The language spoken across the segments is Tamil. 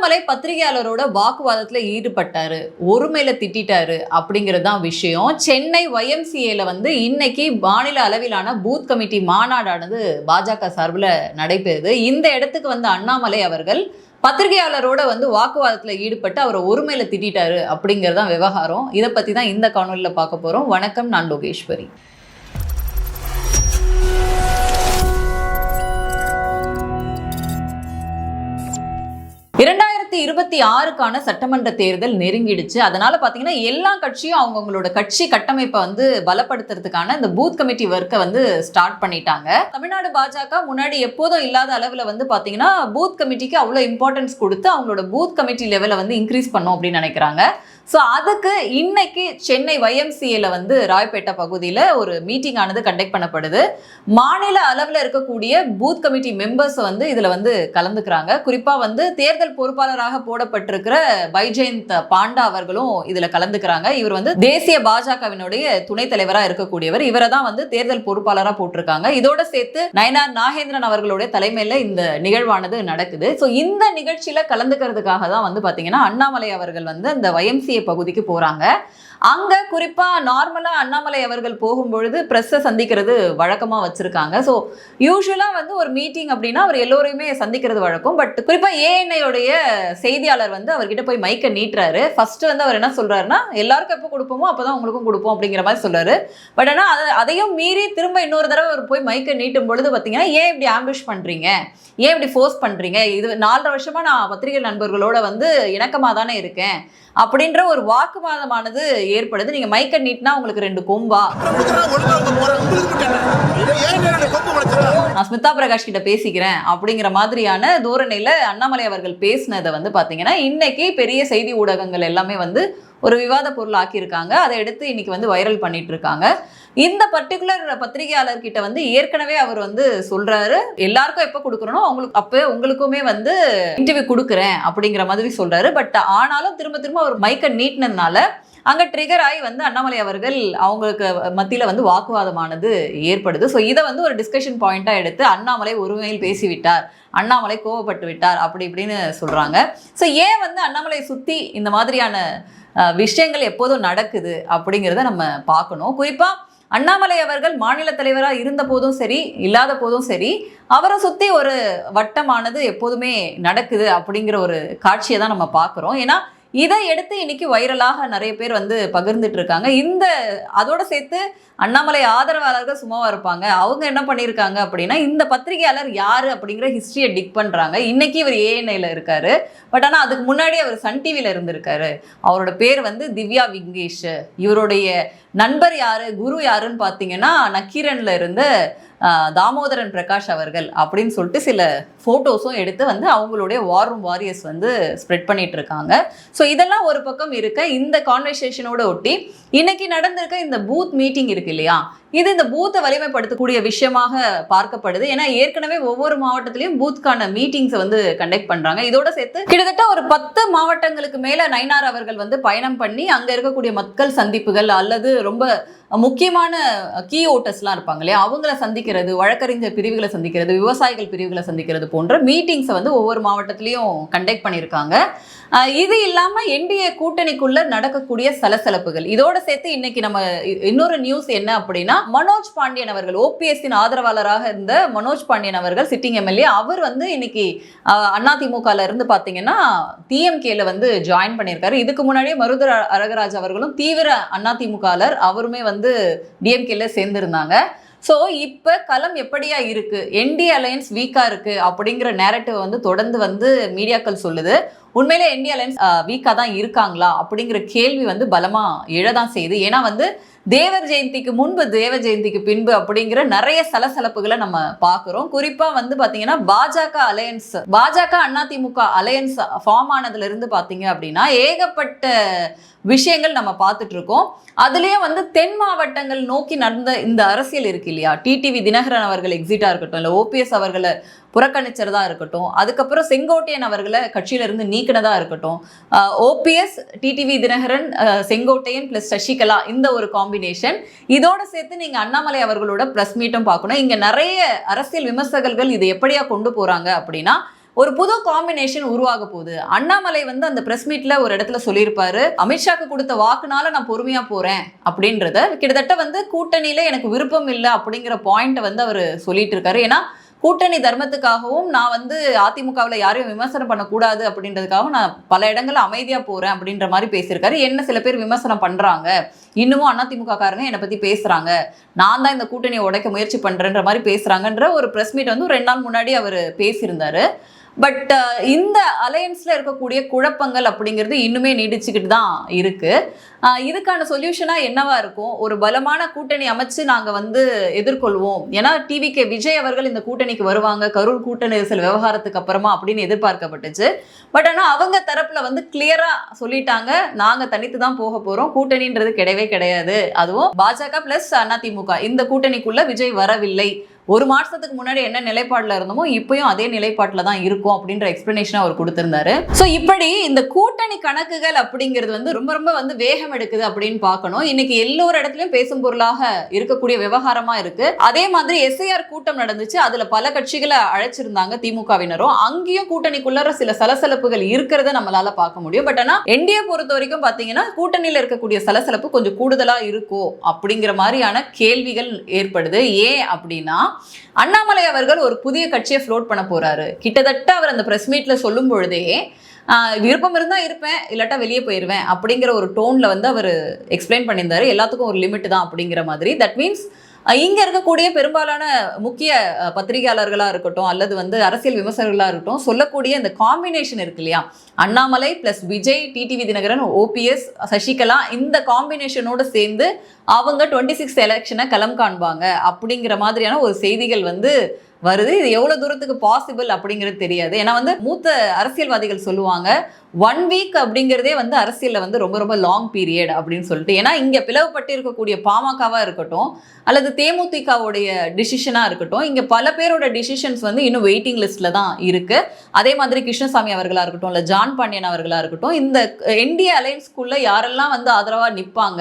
அண்ணாமலை பத்திரிகையாளரோட வாக்குவாதத்தில் ஈடுபட்டாரு ஒருமையில திட்டாரு அப்படிங்கிறது தான் விஷயம். சென்னை ஒய்எம்சிஏல வந்து இன்னைக்கு மாநில அளவிலான பூத் கமிட்டி மாநாடானது பாஜக சார்பில் நடைபெறுது. இந்த இடத்துக்கு வந்து அண்ணாமலை அவர்கள் பத்திரிகையாளரோட வந்து வாக்குவாதத்தில் ஈடுபட்டு அவரை ஒருமையில திட்டாரு அப்படிங்கிறது தான் விவகாரம். இதை பத்தி தான் இந்த காணொலியில் பார்க்க போறோம். வணக்கம் நான் லோகேஸ்வரி. இரண்டாயிரம் ரெண்டாயிரத்தி இருபத்தி ஆறுக்கான சட்டமன்ற தேர்தல் நெருங்கிடுச்சு. அதனால பாத்தீங்கன்னா எல்லா கட்சியும் அவங்கவுங்களோட கட்சி கட்டமைப்பை வந்து பலப்படுத்துறதுக்கான இந்த பூத் கமிட்டி ஒர்க்கை வந்து ஸ்டார்ட் பண்ணிட்டாங்க. தமிழ்நாடு பாஜக முன்னாடி எப்போதும் இல்லாத அளவுல வந்து பாத்தீங்கன்னா பூத் கமிட்டிக்கு அவ்வளோ இம்பார்ட்டன்ஸ் கொடுத்து அவங்களோட பூத் கமிட்டி லெவலை வந்து இன்க்ரீஸ் பண்ணும் அப்படின்னு நினைக்கிறாங்க. ஸோ அதுக்கு இன்னைக்கு சென்னை ஒய்எம்சிஏல வந்து ராய்பேட்டை பகுதியில் ஒரு மீட்டிங் ஆனது கண்டக்ட் பண்ணப்படுது. மாநில அளவில் இருக்கக்கூடிய பூத் கமிட்டி மெம்பர்ஸ் வந்து இதில் வந்து கலந்துக்கிறாங்க. குறிப்பாக வந்து தேர்தல் பொறுப்பாளர் வேட்பாளராக போடப்பட்டிருக்கிற பைஜெயந்த் பாண்டா அவர்களும் இதுல கலந்துக்கிறாங்க. இவர் வந்து தேசிய பாஜகவினுடைய துணைத் தலைவராக இருக்கக்கூடியவர். இவரை தான் வந்து தேர்தல் பொறுப்பாளராக போட்டிருக்காங்க. இதோட சேர்த்து நயனார் நாகேந்திரன் அவர்களுடைய தலைமையில இந்த நிகழ்வானது நடக்குது. ஸோ இந்த நிகழ்ச்சியில கலந்துக்கிறதுக்காக தான் வந்து பாத்தீங்கன்னா அண்ணாமலை அவர்கள் வந்து அந்த YMCA பகுதிக்கு போறாங்க. அங்கே குறிப்பாக நார்மலாக அண்ணாமலை அவர்கள் போகும்பொழுது ப்ரெஸ்ஸை சந்திக்கிறது வழக்கமாக வச்சுருக்காங்க. ஸோ யூஸ்வலா வந்து ஒரு மீட்டிங் அப்படின்னா அவர் எல்லோரையுமே சந்திக்கிறது வழக்கம். பட் குறிப்பாக ஏஎன்ஐயோடைய செய்தியாளர் வந்து அவர்கிட்ட போய் மைக்கை நீட்டுறாரு. ஃபர்ஸ்ட் வந்து அவர் என்ன சொல்றாருன்னா எல்லாருக்கும் எப்போ கொடுப்போமோ அப்போ தான் உங்களுக்கும் கொடுப்போம் அப்படிங்கிற மாதிரி சொல்றாரு. பட் ஆனால் அதை அதையும் மீறி திரும்ப இன்னொரு தடவை அவர் போய் மைக்கை நீட்டும் பொழுது பார்த்தீங்கன்னா ஏன் இப்படி ஆம்பிஷ் பண்ணுறீங்க ஏன் இப்படி ஃபோர்ஸ் பண்ணுறீங்க இது நாலரை வருஷமா நான் பத்திரிகை நண்பர்களோட வந்து இணக்கமாக தானே இருக்கேன். அப்படின்ற ஒரு வாக்குவாதமானது ஏற்படுது. நீங்க மைக்கை நீட்னா உங்களுக்கு ரெண்டு கொம்பா. நான் ஸ்மிதா பிரகாஷ் கிட்ட பேசிக்கிறேன். அப்படிங்கிற மாதிரியான தோரணையில அண்ணாமலை அவர்கள் பேசினதை வந்து பாத்தீங்கன்னா இன்னைக்கு பெரிய செய்தி ஊடகங்கள் எல்லாமே வந்து ஒரு விவாத பொருள் ஆக்கியிருக்காங்க அதை எடுத்து இன்னைக்கு வந்து வைரல் பண்ணிட்டு இருக்காங்க. இந்த பர்டிகுலர் பத்திரிகையாளர்கிட்ட வந்து ஏற்கனவே அவர் வந்து சொல்றாரு எல்லாருக்கும் எப்போ கொடுக்குறனோ அவங்களுக்கு அப்போ உங்களுக்குமே வந்து இன்டர்வியூ கொடுக்குறேன் அப்படிங்கிற மாதிரி சொல்றாரு. பட் ஆனாலும் திரும்ப திரும்ப அவர் மைக்கை நீட்டினதுனால அங்கே ட்ரிகர் ஆகி வந்து அண்ணாமலை அவர்கள் அவங்களுக்கு மத்தியில் வந்து வாக்குவாதமானது ஏற்படுது. ஸோ இதை வந்து ஒரு டிஸ்கஷன் பாயிண்ட்டாக எடுத்து அண்ணாமலை ஒருமையில் பேசிவிட்டார். அண்ணாமலை கோவப்பட்டு விட்டார் அப்படி இப்படின்னு சொல்கிறாங்க ஸோ ஏன் வந்து அண்ணாமலை சுற்றி இந்த மாதிரியான விஷயங்கள் எப்போதும் நடக்குது அப்படிங்கிறத நம்ம பார்க்கணும். குறிப்பாக அண்ணாமலை அவர்கள் மாநில தலைவராக இருந்த போதும் சரி இல்லாத போதும் சரி அவரை சுற்றி ஒரு வட்டமானது எப்போதுமே நடக்குது அப்படிங்கிற ஒரு காட்சியை தான் நம்ம பார்க்குறோம். ஏன்னா இதை எடுத்து இன்னைக்கு வைரலாக நிறைய பேர் வந்து பகிர்ந்துட்டு இருக்காங்க. இந்த அதோட சேர்த்து அண்ணாமலை ஆதரவாளர்கள் சும்மாவாக இருப்பாங்க. அவங்க என்ன பண்ணியிருக்காங்க அப்படின்னா இந்த பத்திரிகையாளர் யார் அப்படிங்கிற ஹிஸ்ட்ரியை டிக் பண்ணுறாங்க இன்னைக்கு இவர் ஏஎன்ஐயில் இருக்காரு. பட் ஆனால் அதுக்கு முன்னாடி அவர் சன் டிவியில் இருந்திருக்காரு. அவரோட பேர் வந்து திவ்யா விங்கேஷ் இவருடைய நண்பர் யாரு குரு யாருன்னு பார்த்தீங்கன்னா நக்கீரனில் இருந்து தாமோதரன் பிரகாஷ் அவர்கள் அப்படின்னு சொல்லிட்டு சில ஃபோட்டோஸும் எடுத்து வந்து அவங்களுடைய வார் வாரியர்ஸ் வந்து ஸ்ப்ரெட் பண்ணிட்டு இருக்காங்க. ஸோ இதெல்லாம் ஒரு பக்கம் இருக்க இந்த கான்வர்சேஷனோட ஒட்டி இன்னைக்கு நடந்திருக்க இந்த பூத் மீட்டிங் இருக்கு இல்லையா? இது இந்த பூத்தை வலிமைப்படுத்தக்கூடிய விஷயமாக பார்க்கப்படுது. ஏன்னா ஏற்கனவே ஒவ்வொரு மாவட்டத்திலையும் பூத்துக்கான மீட்டிங்ஸை வந்து கண்டக்ட் பண்றாங்க. இதோட சேர்த்து கிட்டத்தட்ட ஒரு பத்து மாவட்டங்களுக்கு மேல நைனார் அவர்கள் வந்து பயணம் பண்ணி அங்க இருக்கக்கூடிய மக்கள் சந்திப்புகள் அல்லது ரொம்ப முக்கியமான கீ ஓட்டர்ஸ்லாம் இருப்பாங்க இல்லையா? அவங்கள சந்திக்கிறது வழக்கறிஞர் பிரிவுகளை சந்திக்கிறது விவசாயிகள் பிரிவுகளை சந்திக்கிறது போன்ற மீட்டிங்ஸை வந்து ஒவ்வொரு மாவட்டத்திலையும் கண்டக்ட் பண்ணியிருக்காங்க. இது இல்லாமல் என்டிஏ கூட்டணிக்குள்ள நடக்கக்கூடிய சலசலப்புகள். இதோட சேர்த்து இன்னைக்கு நம்ம இ- இன்னொரு நியூஸ் என்ன அப்படின்னா மனோஜ் பாண்டியன் அவர்கள் ஓபிஎஸ்ஸின் ஆதரவாளராக இருந்த மனோஜ் பாண்டியன் அவர்கள் சிட்டிங் எம்எல்ஏ அவர் வந்து இன்னைக்கு அதிமுகல இருந்து பார்த்தீங்கன்னா டிஎம்கேல வந்து ஜாயின் பண்ணியிருக்காரு. இதுக்கு முன்னாடியே மருதர் அரகராஜ் அவர்களும் தீவிர அதிமுகலர் அவருமே வந்து டிஎம்கேல சேர்ந்திருந்தாங்க. ஸோ இப்போ களம் எப்படியா இருக்கு? என்டிஏ அலையன்ஸ் வீக்கா இருக்கு அப்படிங்கிற நேரட்டிவ் வந்து தொடர்ந்து வந்து மீடியாக்கள் சொல்லுது. உண்மையிலே என்டிஏ அலையன்ஸ் வீக்காக தான் இருக்காங்களா அப்படிங்கிற கேள்வி வந்து பலமாக எழதான் செய்யுது. ஏன்னா வந்து தேவர் ஜெயந்திக்கு முன்பு தேவ ஜெயந்திக்கு பின்பு அப்படிங்கிற நிறைய சலசலப்புகளை நம்ம பார்க்குறோம். குறிப்பாக வந்து பார்த்தீங்கன்னா பாஜக அலையன்ஸ் பாஜக அதிமுக அலையன்ஸ் ஃபார்ம் ஆனதுல இருந்து அப்படின்னா ஏகப்பட்ட விஷயங்கள் நம்ம பார்த்துட்டு இருக்கோம் அதுலேயே வந்து தென் மாவட்டங்கள் நோக்கி நடந்த இந்த அரசியல் இருக்கு இல்லையா? டிடிவி தினகரன் அவர்கள் எக்ஸிட்டாக இருக்கட்டும் இல்லை ஓபிஎஸ் அவர்களை புறக்கணிச்சதா இருக்கட்டும் அதுக்கப்புறம் செங்கோட்டையன் அவர்களை கட்சியிலிருந்து நீக்கினதா இருக்கட்டும் OPS TTV Dhinakaran Sengottaiyan plus Sasikala இந்த ஒரு காம்பினேஷன் இதோட சேர்த்து நீங்க அண்ணாமலை அவர்களோட ப்ரெஸ் மீட்டும் பார்க்கணும். இங்க நிறைய அரசியல் விமர்சகர்கள் இது எப்படியா கொண்டு போறாங்க அப்படின்னா ஒரு புது காம்பினேஷன் உருவாக போகுது. அண்ணாமலை வந்து அந்த பிரஸ் மீட்ல ஒரு இடத்துல சொல்லியிருப்பாரு அமித்ஷாக்கு கொடுத்த வாக்குனால நான் பொறுமையா போறேன் அப்படின்றத. கிட்டத்தட்ட வந்து கூட்டணியில எனக்கு விருப்பம் இல்லை அப்படிங்கிற பாயிண்ட்டை வந்து அவர் சொல்லிட்டு இருக்காரு. ஏன்னா கூட்டணி தர்மத்துக்காகவும் நான் வந்து அதிமுகவில் யாரையும் விமர்சனம் பண்ணக்கூடாது அப்படின்றதுக்காகவும் நான் பல இடங்களில் அமைதியாக போகிறேன் அப்படின்ற மாதிரி பேசியிருக்காரு. என்ன சில பேர் விமர்சனம் பண்ணுறாங்க இன்னமும் அதிமுக காரங்க என்னை பற்றி பேசுகிறாங்க நான் தான் இந்த கூட்டணியை உடைக்க முயற்சி பண்ணுறேன்ற மாதிரி பேசுகிறாங்கன்ற ஒரு ப்ரெஸ் மீட் வந்து ரெண்டு நாள் முன்னாடி அவர் பேசியிருந்தாரு. பட் uh, இந்த அலையன்ஸில் இருக்கக்கூடிய குழப்பங்கள் அப்படிங்கிறது இன்னுமே நீடிச்சுக்கிட்டு தான் இருக்குது இதுக்கான சொல்யூஷனாக என்னவா இருக்கும்? ஒரு பலமான கூட்டணி அமைச்சு நாங்கள் வந்து எதிர்கொள்வோம். ஏன்னா டிவி கே விஜய் அவர்கள் இந்த கூட்டணிக்கு வருவாங்க. கரூர் கூட்ட நெரிசல் விவகாரத்துக்கு அப்புறமா அப்படின்னு எதிர்பார்க்கப்பட்டுச்சு. பட் ஆனால் அவங்க தரப்பில் வந்து கிளியராக சொல்லிட்டாங்க. நாங்கள் தனித்து தான் போக போகிறோம் கூட்டணின்றது கிடையவே கிடையாது. அதுவும் பாஜக பிளஸ் அதிமுக இந்த கூட்டணிக்குள்ள விஜய் வரவில்லை. ஒரு மாதத்துக்கு முன்னாடி என்ன நிலைப்பாடுல இருந்தோமோ இப்பயும் அதே நிலைப்பாட்டில் தான் இருக்கும் அப்படின்ற எக்ஸ்பிளனேஷன் அவர் கொடுத்திருந்தாரு. ஸோ இப்படி இந்த கூட்டணி கணக்குகள் அப்படிங்கிறது வந்து ரொம்ப ரொம்ப வந்து வேகம் எடுக்குது அப்படின்னு பார்க்கணும். இன்னைக்கு எல்லோரு இடத்துலயும் பேசும் பொருளாக இருக்கக்கூடிய விவகாரமா இருக்கு. அதே மாதிரி எஸ்ஐஆர் கூட்டம் நடந்துச்சு. அதுல பல கட்சிகளை அழைச்சிருந்தாங்க திமுகவினரும். அங்கேயும் கூட்டணிக்குள்ள சில சலசலப்புகள் இருக்கிறத நம்மளால பார்க்க முடியும். பட் ஆனா என்டிஏ பொறுத்த வரைக்கும் பாத்தீங்கன்னா கூட்டணியில இருக்கக்கூடிய சலசலப்பு கொஞ்சம் கூடுதலா இருக்கும் அப்படிங்கிற மாதிரியான கேள்விகள் ஏற்படுது. ஏன் அப்படின்னா அண்ணாமலை அவர்கள் ஒரு புதிய கட்சியை ஃப்ளோட் பண்ண போறாரு. கிட்டத்தட்ட அவர் அந்த பிரஸ் மீட்ல சொல்லும் பொழுதே விருப்பம் இருந்தால் இருப்பேன் இல்லாட்டா வெளியே போயிருவேன் அப்படிங்கிற ஒரு டோன்ல வந்து அவர் எக்ஸ்பிளைன் பண்ணியிருந்தாரு. எல்லாத்துக்கும் ஒரு லிமிட் தான் அப்படிங்கிற மாதிரி. தட் மீன்ஸ் இங்கே இருக்கக்கூடிய பெரும்பாலான முக்கிய பத்திரிகையாளர்களாக இருக்கட்டும் அல்லது வந்து அரசியல் விமர்சகர்களாக இருக்கட்டும் சொல்லக்கூடிய இந்த காம்பினேஷன் இருக்கு இல்லையா? Annamalai plus Vijay TTV Dhinakaran OPS Sasikala இந்த காம்பினேஷனோட சேர்ந்து அவங்க டுவெண்ட்டி சிக்ஸ் எலெக்ஷனை களம் காண்பாங்க. அப்படிங்கிற மாதிரியான ஒரு செய்திகள் வந்து வருது. இது எவ்வளோ தூரத்துக்கு பாசிபிள் அப்படிங்கிறது தெரியாது. ஏன்னா வந்து மூத்த அரசியல்வாதிகள் சொல்லுவாங்க ஒன் வீக் அப்படிங்கிறதே வந்து அரசியலில் வந்து ரொம்ப ரொம்ப லாங் பீரியட் அப்படின்னு சொல்லிட்டு. ஏன்னா இங்கே பிளவுபட்டு இருக்கக்கூடிய பாமகவாக இருக்கட்டும் அல்லது தேமுதிகவுடைய டிசிஷனாக இருக்கட்டும் இங்கே பல பேரோட டிசிஷன்ஸ் வந்து இன்னும் வெயிட்டிங் லிஸ்டில் தான் இருக்குது அதே மாதிரி கிருஷ்ணசாமி அவர்களாக இருக்கட்டும் இல்லை ஜான் பாண்டியன் அவர்களாக இருக்கட்டும் இந்த என்டிஏ அலையன்ஸ்குள்ளே யாரெல்லாம் வந்து ஆதரவாக நிற்பாங்க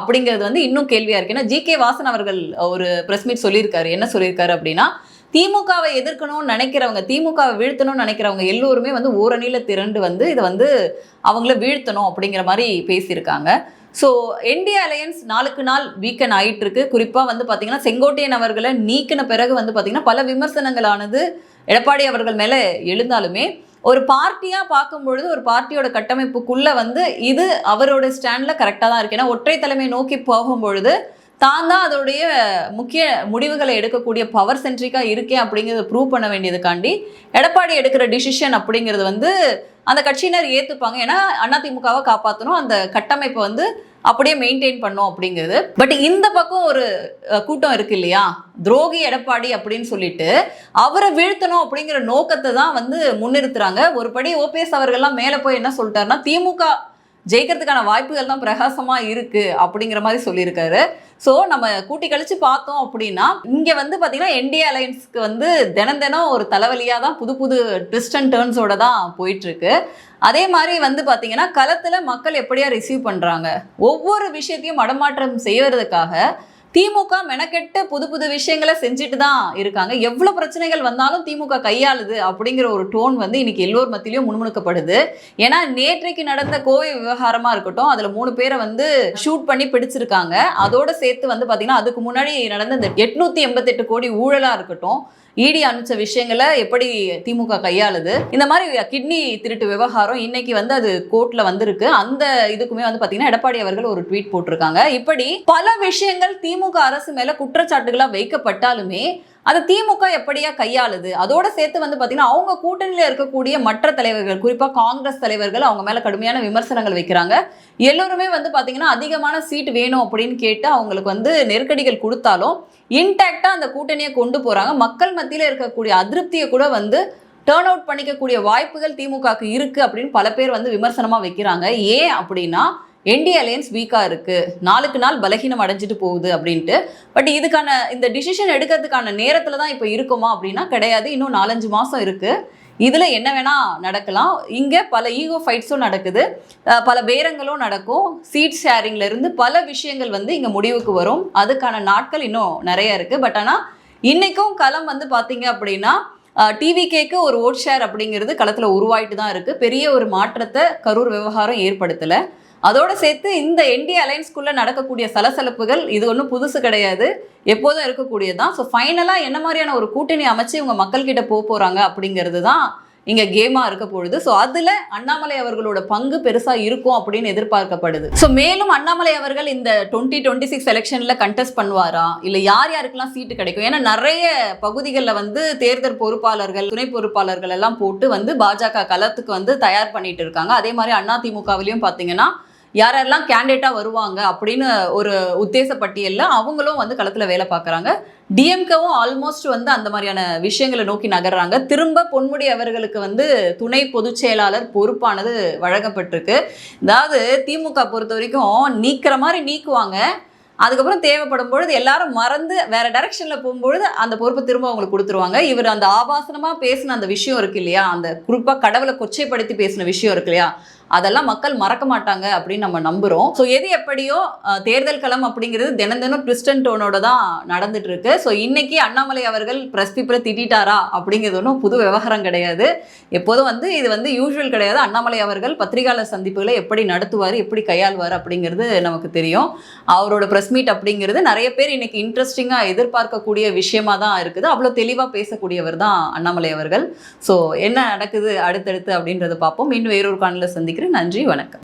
அப்படிங்கிறது வந்து இன்னும் கேள்வியா இருக்கு. ஏன்னா ஜி கே வாசன் அவர்கள் ஒரு பிரஸ் மீட் சொல்லியிருக்காரு. என்ன சொல்லியிருக்காரு அப்படின்னா திமுகவை எதிர்க்கணும்னு நினைக்கிறவங்க திமுகவை வீழ்த்தணும்னு நினைக்கிறவங்க எல்லோருமே வந்து ஓரணியில திரண்டு வந்து இதை வந்து அவங்கள வீழ்த்தணும் அப்படிங்கிற மாதிரி பேசியிருக்காங்க. ஸோ என்டிஏ அலையன்ஸ் நாளுக்கு நாள் வீக்கன் ஆகிட்டு இருக்கு குறிப்பாக வந்து பார்த்தீங்கன்னா செங்கோட்டையன் அவர்களை நீக்கின பிறகு வந்து பார்த்தீங்கன்னா பல விமர்சனங்களானது எடப்பாடி அவர்கள் மேலே எழுந்தாலுமே ஒரு பார்ட்டியாக பார்க்கும் பொழுது ஒரு பார்ட்டியோட கட்டமைப்புக்குள்ள வந்து இது அவரோட ஸ்டாண்டில் கரெக்டாக தான் இருக்கு. ஏன்னா ஒற்றை தலைமை நோக்கி போகும் பொழுது தான் தான் அதோடைய முக்கிய முடிவுகளை எடுக்கக்கூடிய பவர் சென்ட்ரிக்காக இருக்கேன் அப்படிங்கிறத ப்ரூவ் பண்ண வேண்டியதுக்காண்டி எடப்பாடி எடுக்கிற டிசிஷன் அப்படிங்கிறது வந்து அந்த கட்சியினர் ஏற்றுப்பாங்க ஏன்னா அதிமுகவை காப்பாற்றணும் அந்த கட்டமைப்பை வந்து அப்படியே மெயின்டைன் பண்ணும் அப்படிங்கிறது. பட் இந்த பக்கம் ஒரு கூட்டம் இருக்கு இல்லையா? துரோகி எடப்பாடி அப்படின்னு சொல்லிட்டு அவரை வீழ்த்தணும் அப்படிங்கிற நோக்கத்தை தான் வந்து முன்னிறுத்துறாங்க. ஒரு படி ஓபிஎஸ் அவர்கள்லாம் மேலே போய் என்ன சொல்லிட்டாருன்னா திமுக ஜெயிக்கிறதுக்கான வாய்ப்புகள் தான் பிரகாசமாக இருக்குது அப்படிங்கிற மாதிரி சொல்லியிருக்காரு. ஸோ நம்ம கூட்டி கழிச்சு பார்த்தோம் அப்படின்னா இங்கே வந்து பார்த்திங்கன்னா என்டி அலையன்ஸ்க்கு வந்து தினம் தினம் ஒரு தலைவலியாக தான் புது புது ட்விஸ்ட் அண்ட் டேர்ன்ஸோட தான் போயிட்டுருக்கு அதே மாதிரி வந்து பார்த்தீங்கன்னா களத்தில் மக்கள் எப்படியா ரிசீவ் பண்ணுறாங்க ஒவ்வொரு விஷயத்தையும் மடமாற்றம் செய்யறதுக்காக திமுக மெனக்கெட்டு புது புது விஷயங்களை செஞ்சுட்டு தான் இருக்காங்க. எவ்வளோ பிரச்சனைகள் வந்தாலும் திமுக கையாளுது அப்படிங்கிற ஒரு டோன் வந்து இன்னைக்கு எல்லோர் மத்தியிலையும் முன்முணுக்கப்படுது ஏன்னா நேற்றைக்கு நடந்த கோவை விவகாரமாக இருக்கட்டும் அதில் மூணு பேரை வந்து ஷூட் பண்ணி பிடிச்சிருக்காங்க. அதோட சேர்த்து வந்து பார்த்தீங்கன்னா அதுக்கு முன்னாடி நடந்த இந்த எட்நூத்தி எண்பத்தெட்டு கோடி ஊழலாக இருக்கட்டும் இடி அனுப்பிச்ச விஷயங்களை எப்படி திமுக கையாளுது? இந்த மாதிரி கிட்னி திருட்டு விவகாரம் இன்னைக்கு வந்து அது கோர்ட்ல வந்திருக்கு. அந்த இதுக்குமே வந்து பாத்தீங்கன்னா எடப்பாடி அவர்கள் ஒரு ட்வீட் போட்டிருக்காங்க. இப்படி பல விஷயங்கள் திமுக அரசு மேல குற்றச்சாட்டுகளா வைக்கப்பட்டாலுமே அதை திமுக எப்படியா கையாளுது? அதோட சேர்த்து வந்து பாத்தீங்கன்னா அவங்க கூட்டணியில இருக்கக்கூடிய மற்ற தலைவர்கள் குறிப்பா காங்கிரஸ் தலைவர்கள் அவங்க மேல கடுமையான விமர்சனங்கள் வைக்கிறாங்க. எல்லோருமே வந்து பாத்தீங்கன்னா அதிகமான சீட் வேணும் அப்படின்னு கேட்டு அவங்களுக்கு வந்து நெருக்கடிகள் கொடுத்தாலும் இன்டாக்டா அந்த கூட்டணியை கொண்டு போறாங்க. மக்கள் மத்தியில இருக்கக்கூடிய அதிருப்தியை கூட வந்து டேர்ன் அவுட் பண்ணிக்கக்கூடிய வாய்ப்புகள் திமுகவுக்கு இருக்கு அப்படின்னு பல பேர் வந்து விமர்சனமா வைக்கிறாங்க. ஏன் அப்படின்னா என்டிஏ அலையன்ஸ் வீக்காக இருக்குது நாளுக்கு நாள் பலகீனம் அடைஞ்சிட்டு போகுது அப்படின்ட்டு. பட் இதுக்கான இந்த டிசிஷன் எடுக்கிறதுக்கான நேரத்தில் தான் இப்போ இருக்குமா அப்படின்னா கிடையாது. இன்னும் நாலஞ்சு மாதம் இருக்குது இதில் என்ன வேணால் நடக்கலாம். இங்கே பல ஈகோ ஃபைட்ஸும் நடக்குது. பல பேரங்களும் நடக்கும். சீட் ஷேரிங்லேருந்து பல விஷயங்கள் வந்து இங்கே முடிவுக்கு வரும். அதுக்கான நாட்கள் இன்னும் நிறைய இருக்குது பட் ஆனால் இன்றைக்கும் களம் வந்து பார்த்தீங்க அப்படின்னா டிவிகேக்கு ஒரு ஓட் ஷேர் அப்படிங்கிறது களத்தில் உருவாயிட்டு தான் இருக்குது பெரிய ஒரு மாற்றத்தை கரூர் விவகாரம் ஏற்படுத்தலை. அதோட சேர்த்து இந்த என்டிஏ அலைன்ஸ்குள்ளே நடக்கக்கூடிய சலசலப்புகள் இது ஒன்றும் புதுசு கிடையாது. எப்போதும் இருக்கக்கூடியது தான் ஸோ ஃபைனலாக என்ன மாதிரியான ஒரு கூட்டணி அமைச்சு இவங்க மக்கள்கிட்ட போக போகிறாங்க அப்படிங்கிறது தான் இங்கே கேமாக இருக்க பொழுது. ஸோ அதில் அண்ணாமலை அவர்களோட பங்கு பெருசாக இருக்கும் அப்படின்னு எதிர்பார்க்கப்படுது. ஸோ மேலும் அண்ணாமலை அவர்கள் இந்த டுவெண்ட்டி டுவெண்ட்டி சிக்ஸ் எலெக்ஷனில் கண்டெஸ்ட் பண்ணுவாரா? இல்லை யார் யாருக்கெல்லாம் சீட்டு கிடைக்கும்? ஏன்னா நிறைய பகுதிகளில் வந்து தேர்தல் பொறுப்பாளர்கள் துணை பொறுப்பாளர்கள் எல்லாம் போட்டு வந்து பாஜக களத்துக்கு வந்து தயார் பண்ணிட்டு இருக்காங்க. அதே மாதிரி அதிமுகவிலையும் பார்த்தீங்கன்னா யாரெல்லாம் கேண்டிடேட்டாக வருவாங்க அப்படின்னு ஒரு உத்தேச பட்டியலில் அவங்களும் வந்து களத்தில் வேலை பார்க்குறாங்க. டிஎம்கேவும் ஆல்மோஸ்ட் வந்து அந்த மாதிரியான விஷயங்களை நோக்கி நகர்றாங்க. திரும்ப பொன்முடி அவர்களுக்கு வந்து துணை பொதுச் செயலாளர் பொறுப்பானது வழங்கப்பட்டிருக்கு. அதாவது திமுக பொறுத்த வரைக்கும் நீக்கிற மாதிரி நீக்குவாங்க. அதுக்கப்புறம் தேவைப்படும் பொழுது எல்லாரும் மறந்து வேற டைரக்ஷன்ல போகும்பொழுது அந்த பொறுப்பை திரும்ப அவங்களுக்கு கொடுத்துருவாங்க. இவர் அந்த ஆபாசனமா பேசின அந்த விஷயம் இருக்கு இல்லையா? அந்த குறிப்பா கடவுளை கொச்சைப்படுத்தி பேசின விஷயம் இருக்கு இல்லையா? அதெல்லாம் மக்கள் மறக்க மாட்டாங்க அப்படின்னு நம்ம நம்புகிறோம் ஸோ எது எப்படியோ தேர்தல் களம் அப்படிங்கிறது தினம் தினம் ட்விஸ்ட் டோனோட தான் நடந்துட்டு இருக்கு. ஸோ இன்னைக்கு அண்ணாமலை அவர்கள் பிரஸ் பீப்புளை திட்டாரா அப்படிங்கிறது ஒன்றும் புது விவகாரம் கிடையாது. எப்போதும் வந்து இது வந்து யூஸ்வல் கிடையாது. அண்ணாமலை அவர்கள் பத்திரிகையாளர் சந்திப்புகளை எப்படி நடத்துவார் எப்படி கையாள்வார் அப்படிங்கிறது நமக்கு தெரியும். அவரோட ப்ரெஸ் மீட் அப்படிங்கிறது நிறைய பேர் இன்னைக்கு இன்ட்ரெஸ்டிங்காக எதிர்பார்க்கக்கூடிய விஷயமா தான் இருக்குது. அவ்வளோ தெளிவாக பேசக்கூடியவர் தான் அண்ணாமலை அவர்கள். ஸோ என்ன நடக்குது அடுத்தடுத்து அப்படின்றத பார்ப்போம். இன்னும் வேறொரு சந்திக்க கேட்குறேன். நன்றி வணக்கம்.